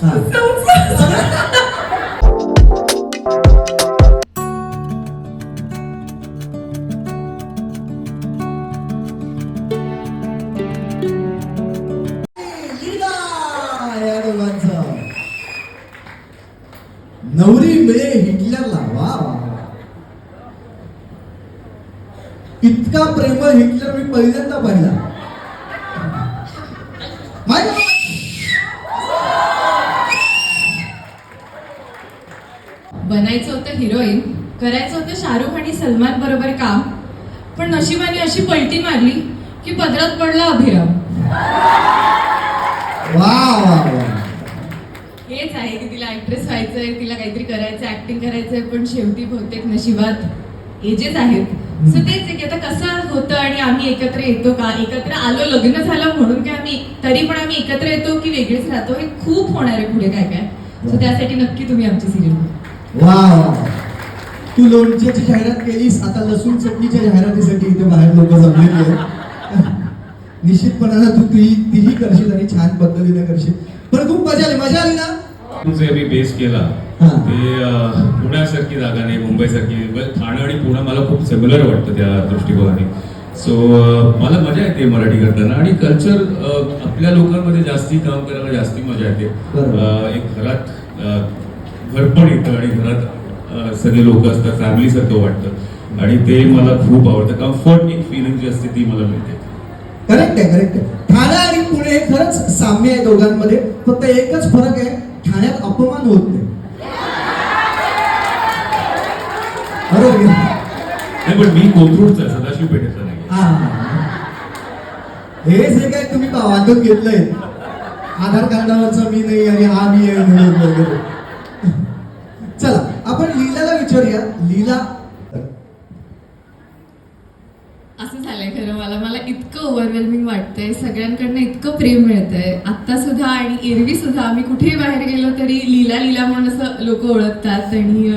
हा. लीला या दोघांचं. नवरी मिळे हिटलरला वा वा वा. इतका प्रेमळ हिटलर मी पहिल्यांदा पाहिला. बनायचं होतं हिरोईन करायचं होतं शाहरुख आणि सलमान बरोबर काम पण नशिबाने अशी पलटी मारली की पदरात पडला अभिराम. हेच आहे की तिला ऍक्ट्रेस व्हायचंय तिला काहीतरी करायचं ऍक्टिंग करायचंय पण शेवटी बहुतेक नशिबात एजेस आहेत. सो तेच आहे की आता कसं होतं आणि आम्ही एकत्र येतो का? एकत्र आलो लग्न झालं म्हणून काय आम्ही तरी पण आम्ही एकत्र येतो की वेगळेच राहतो? हे खूप होणार आहे पुढे काय काय. सो त्यासाठी नक्की तुम्ही आमची सिरियल वा वा तू लोणच्याची जाहिरात केलीस आता लसूण चटणीच्या जाहिरातीसाठी इथे बाहेर लोक जमलेली निश्चितपणानं तू ती तीही करशील आणि छान पद्धतीने करशील. पण खूप मजा आली. मजा आली ना? जे मी बेस केला. ते पुण्यासारखी जागा नाही मुंबईसारखी. ठाणे आणि पुणे मला खूप सिमिलर वाटतं त्या दृष्टिकोनाने. सो मला मजा येते मराठी करताना आणि कल्चर आपल्या लोकांमध्ये जास्ती काम करायला जास्ती मजा येते. एक घरात अं, घरपण येतं आणि घरात सगळे लोक असतात फॅमिली सारखं वाटतं. आणि ते मला खूप आवडतं. कम्फर्ट एक फिलिंग जी असते ती मला मिळते. करेक्ट आहे करेक्ट आहे. ठाणे आणि पुणे हे खरंच साम्य आहे दोघांमध्ये. फक्त एकच फरक आहे ठाण्यात अपमान होत नाही बरोबर आहे? नाही पण मी कोथरूडचा सदाशिव पेठेचा नाही हा. जे काय तुम्ही वाटून घेतलंय आधार कार्डावरचा मी नाही आणि हा मी आहे म्हणून वगैरे चला आपण लीलाला विचारूया लीला असं झालंय खरं मला मला इतकं ओव्हरवेल्मिंग वाटतंय. सगळ्यांकडनं इतकं प्रेम मिळतंय. आत्ता सुद्धा आणि एरवी सुद्धा आम्ही कुठेही बाहेर गेलो तरी लीला लीला म्हणून असं लोक ओळखतात. आणि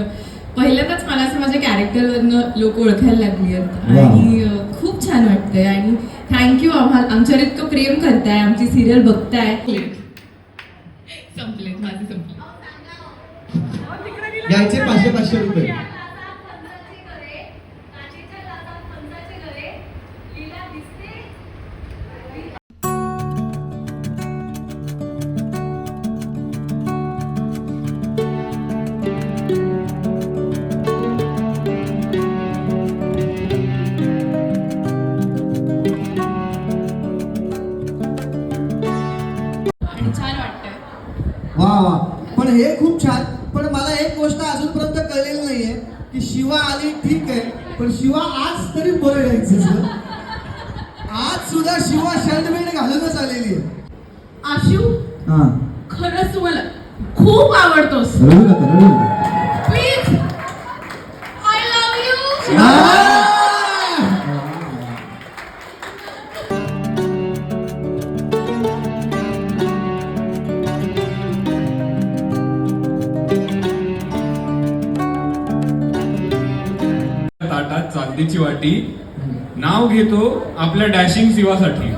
पहिल्यांदाच मला असं माझ्या कॅरेक्टरवरनं लोक ओळखायला लागली आहेत. आणि खूप छान वाटतंय. आणि थँक्यू आम्हाला आमच्यावर इतकं प्रेम करताय. आमची सिरियल बघताय. संपलेत माझे संपले पाचशे पाचशे रुपये. की शिवा आली ठीक आहे. पण शिवा आज तरी बरं यायचं आज सुद्धा शिवा शर्ट घालूनच आलेली आहे. आशू हा. खरंच मला खूप आवडतोस. हळदीची वाटी. नाव घेतो आपल्या डॅशिंग शिवासाठी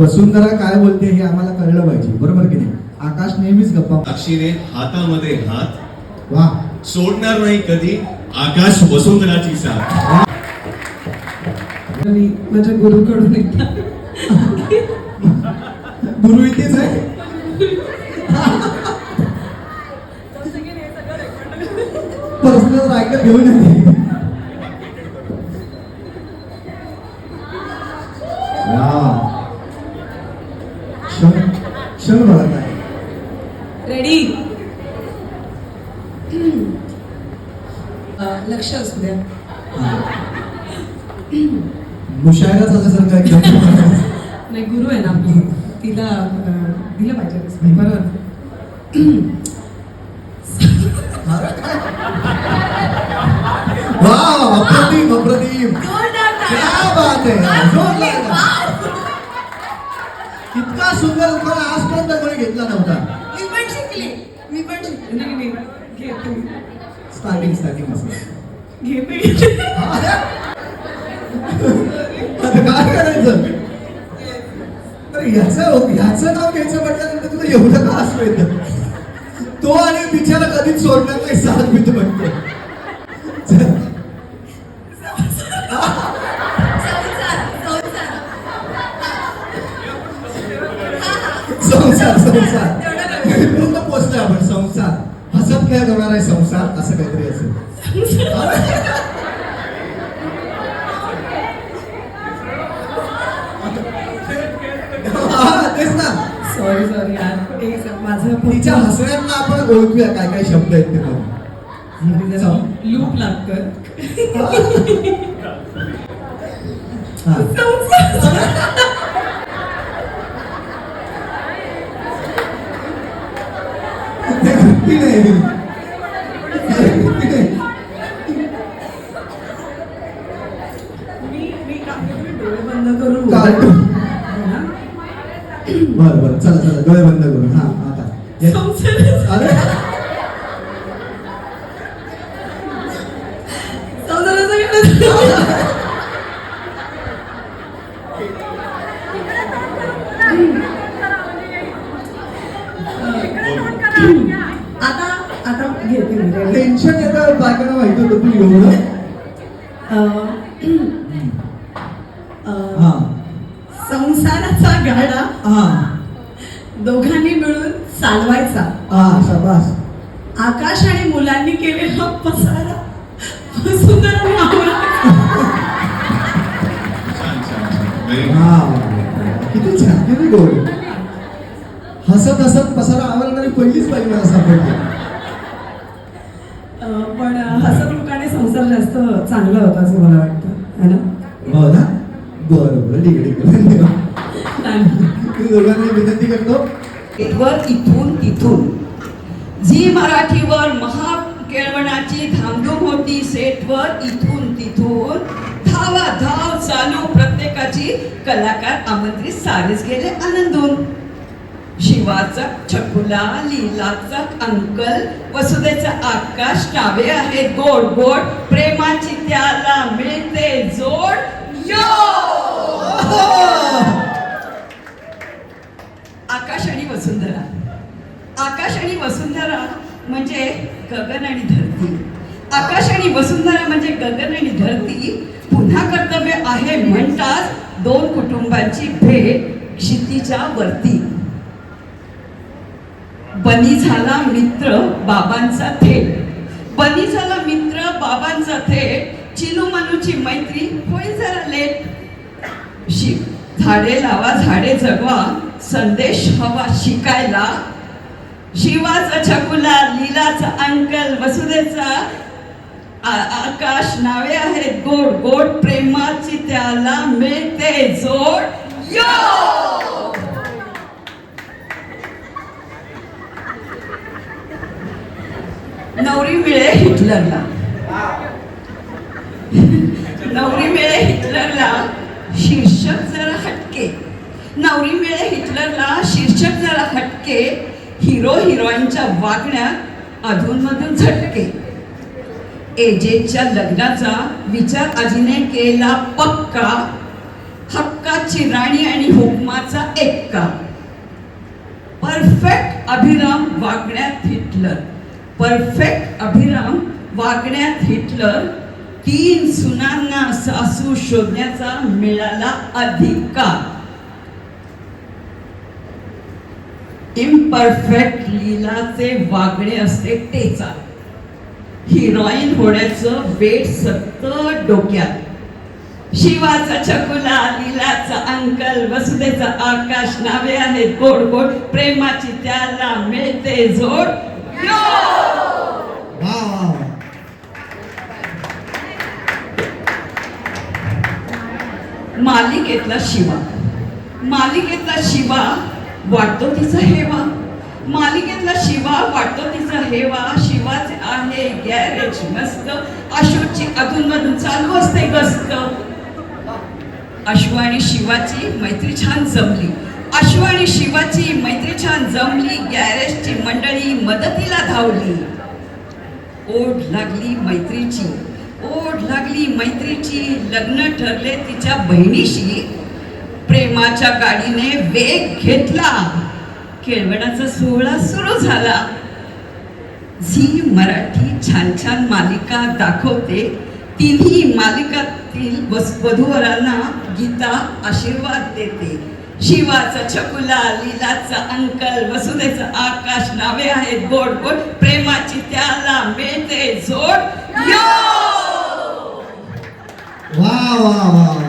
वसुंधरा काय बोलते हे आम्हाला कळलं पाहिजे. बरोबर की नाही? आकाश नेहमीच गप्पा साक्षीने हातामध्ये हात वा. सोडणार नाही कधी. आकाश वसुंधराची साथ. आणि माझ्या गुरुकडून एकदा गुरु इथेच आहे? पर्सनल रायकर घेऊन येते वा क्षण क्षण बघा काय रेडी लक्ष असू द्या मुशायरा झाल्यासारखं एकदम नाही गुरु आहे ना आपली तिला अं, दिलं पाहिजे respect. बरोबर वा अप्रतिम अप्रतिम. क्या बात आहे. जोरदार. इतका सुंदर उखाणा आजपर्यंत कोणी घेतला नव्हता. मी पण शिकली. मी पण शिकली. नाही नाही घे तुम्ही. स्टार्टिंग स्टार्टिंग असं घेते घेते. आता काय करायचं? तर ह्याचं ह्याचं नाव घ्यायचं म्हटल्यानंतर तुला एवढं का असं येतं तो आणि बिचारा कधीच सोडणार नाही साथ मी म्हणतो संसार संसार. इथपर्यंत आपण संसार. हसत काय करणार आहे संसार असं काहीतरी असेल हा, तेच ना सॉरी सॉरी माझं तिच्या हसण्यातनं आपण ओळखूया काय काय शब्द आहेत ते पण. लूप लागतं. हा. मी मी डोळे बंद करून? बरं बरं चला चला डोळे बंद करून हा आता. अरे? आता आता घेते मी ready. टेन्शन येतं बायकांना माहिती होतं तू एवढं? अं, अं, हा संसाराचा गाडा हा. दोघांनी मिळून चालवायचा. शाबास. आकाश आणि मुलांनी केलेला पसारा. सुंदर हा. किती छान किती गोड. हसत हसत पसारा आवडणारी पहिलीच बाई मला सापडली अं, पण हसमुखाने संसार जास्त चांगला होता असं मला वाटतं. है ना? हो ना? बरं बरं. ठीक आहे ठीक आहे. मी दोघांना विनंती करतो. इथून तिथून. झी मराठीवर महा केळवणाची धामधूम होती सेटवर इथून तिथून धावा धाव चालू प्रत्येकाची कलाकार आमंत्रित सारेच गेले आनंदून. शिवाचा छकुला लीलाचा अंकल वसुदेचा आकाश टावे आहे गोड गोड प्रेमाची त्याला मिळते जोड. यो! आकाश आणि वसुंधरा. आकाश आणि वसुंधरा म्हणजे गगन आणि धरती. आकाश आणि वसुंधरा म्हणजे गगन आणि धरती. पुन्हा कर्तव्य आहे म्हणतात दोन कुटुंबांची भेट क्षितीच्या वरती. बनी झाला मित्र बाबांचा थेट. बनी झाला मित्र बाबांचा थेट. चिनू मनूची मैत्री होईल जरा लेट. झाडे लावा झाडे जगवा. संदेश हवा शिकायला. शिवाचा छकुला लीलाचा अंकल वसुदेचा आकाश नावे आहेत. गोड गोड प्रेमाची त्याला मिळते जोड. यो! नवरी मिळे हिटलरला. नवरी मिळे हिटलरला. शीर्षक जरा हटके. नवरी मिळे हिटलरला शीर्षक झाला हटके हिरो हिरोईनच्या वागण्यात अधूनमधून झटके. एजेच्या लग्नाचा विचार आजीने केला पक्का. हक्काची राणी आणि हुकमाचा एक्का. परफेक्ट अभिराम वागण्यात हिटलर. परफेक्ट अभिराम वागण्यात हिटलर. तीन सुनांना सासू शोधण्याचा मिळाला अधिकार. इम्परफेक्ट लीलाचे वागणे असते टेचा हिरोईन होण्याचं वेट सतत डोक्यात. शिवाचा छकुला लीलाचा अंकल वसुदेचा आकाश नावे आहेत गोड गोड प्रेमाची त्याला मिळते वा मालिकेतला शिवा. मालिकेतला शिवा वाटतो तिचा हेवा. मालिकेतला शिवा वाटतो तिचा हेवा. शिवाचे आहे गॅरेज मस्त. अशोकची अधूनमधून चालू असते गस्त. अश्व आणि शिवाची मैत्री छान जमली. अश्व आणि शिवाची मैत्री छान जमली. गॅरेजची मंडळी मदतीला धावली. ओढ लागली मैत्रीची. ओढ लागली मैत्रीची. लग्न ठरले तिच्या बहिणीशी. प्रेमाच्या गाडीने वेग घेतला. केळवणाचा सोहळा सुरू झाला. झी मराठी छान छान मालिका दाखवते. तिन्ही मालिकातील वधूवरांना गीता आशीर्वाद देते. शिवाचा छकुला लीलाचा अंकल वसुदेचा आकाश नावे आहेत गोड गोड. प्रेमाची त्याला मिळते जोड. यो! वा वा वा.